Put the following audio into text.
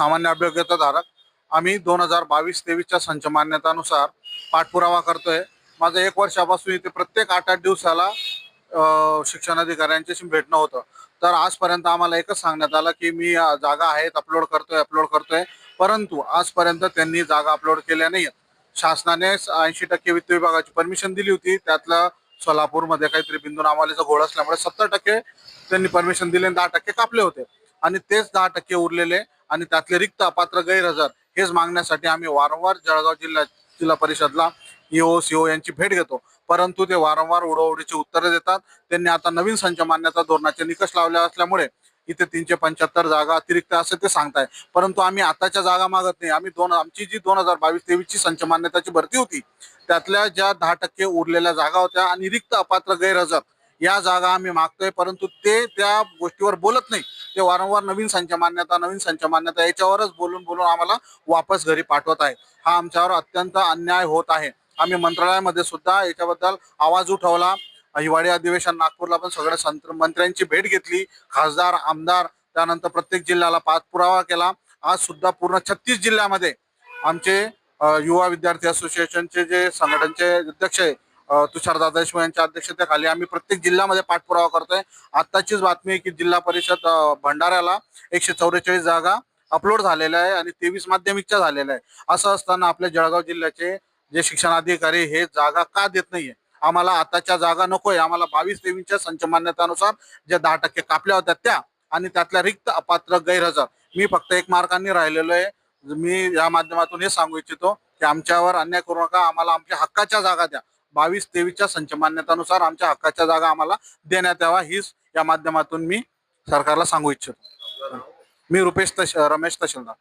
सामान्य अभ्योग्यताधारक आम्ही दोन हजार बावीस तेवीसच्या संच मान्यतानुसार पाठपुरावा करतोय. माझं एक वर्षापासून इथे प्रत्येक आठ आठ दिवसाला शिक्षणाधिकाऱ्यांच्याशी भेटणं होतं. तर आजपर्यंत आम्हाला एकच सांगण्यात आलं की मी जागा आहेत अपलोड करतोय अपलोड करतोय. परंतु आजपर्यंत त्यांनी जागा अपलोड केल्या नाही शासनाने ऐंशी टक्के वित्त विभागाची परमिशन दिली होती. त्यातलं सोलापूरमध्ये काहीतरी बिंदू नामालेचा घोळ असल्यामुळे सत्तर टक्के त्यांनी परमिशन दिले आणि दहा टक्के कापले होते. आणि तेच दहा टक्के उरलेले आणि त्यातले रिक्त अपात्र गैरहजर हेच मागण्यासाठी आम्ही वारंवार जळगाव जिल्हा जिल्हा परिषदला ईओ सीओ यांची भेट घेतो. परंतु ते वारंवार उडवडीची उत्तरं देतात. त्यांनी आता नवीन संच मानण्याचा धोरणाचे निकष लावले असल्यामुळे इथे तीनशे पंच्याहत्तर जागा अतिरिक्त असे ते सांगताय. परंतु आम्ही आताच्या जागा मागत नाही. आम्ही दोन आमची जी दोन हजार बावीस तेवीसची संच मान्यताची भरती होती त्यातल्या ज्या दहा टक्के उरलेल्या जागा होत्या आणि रिक्त अपात्र गैरहजर या जागा आम्ही मागतोय. परंतु ते त्या गोष्टीवर बोलत नाही. ते वारंवार नवीन संच मान्यता नवीन संच मान्यता याच्यावरच बोलून बोलून आम्हाला वापस घरी पाठवत आहे. हा आमच्यावर अत्यंत अन्याय होत आहे. आम्ही मंत्रालयामध्ये सुद्धा याच्याबद्दल आवाज उठवला. हिवाळी अधिवेशन नागपूरला पण सगळ्या संत मंत्र्यांची भेट घेतली. खासदार आमदार त्यानंतर प्रत्येक जिल्ह्याला पाठपुरावा केला. आज सुद्धा पूर्ण छत्तीस जिल्ह्यामध्ये आमचे युवा विद्यार्थी असोसिएशनचे जे संघटनचे अध्यक्ष आहे तुषारदादा देशमुख यांच्या अध्यक्षतेखाली आम्ही प्रत्येक जिल्ह्यामध्ये पाठपुरावा करतोय. आत्ताचीच बातमी आहे की जिल्हा परिषद भंडाऱ्याला एकशे चौवेचाळीस जागा अपलोड झालेल्या आहे आणि तेवीस माध्यमिकच्या झालेल्या आहे. असं असताना आपल्या जळगाव जिल्ह्याचे जे शिक्षण अधिकारी हे जागा का देत नाहीये? आम्हाला आताच्या जागा नकोय. आम्हाला बावीस तेवीसच्या संच मान्यतानुसार ज्या दहा टक्के कापल्या होत्या त्या आणि त्यातल्या रिक्त अपात्र गैरहजर. मी फक्त एक मार्कांनी राहिलेलो आहे. मी या माध्यमातून हे सांगू इच्छितो की आमच्यावर अन्याय करू नका. आम्हाला आमच्या हक्काच्या जागा द्या. बावीस तेवीसच्या संच मान्यतानुसार आमच्या हक्काच्या जागा आम्हाला देण्यात यावा हीच या माध्यमातून मी सरकारला सांगू इच्छितो. मी रुपेश तश रमेश तहसीलदार.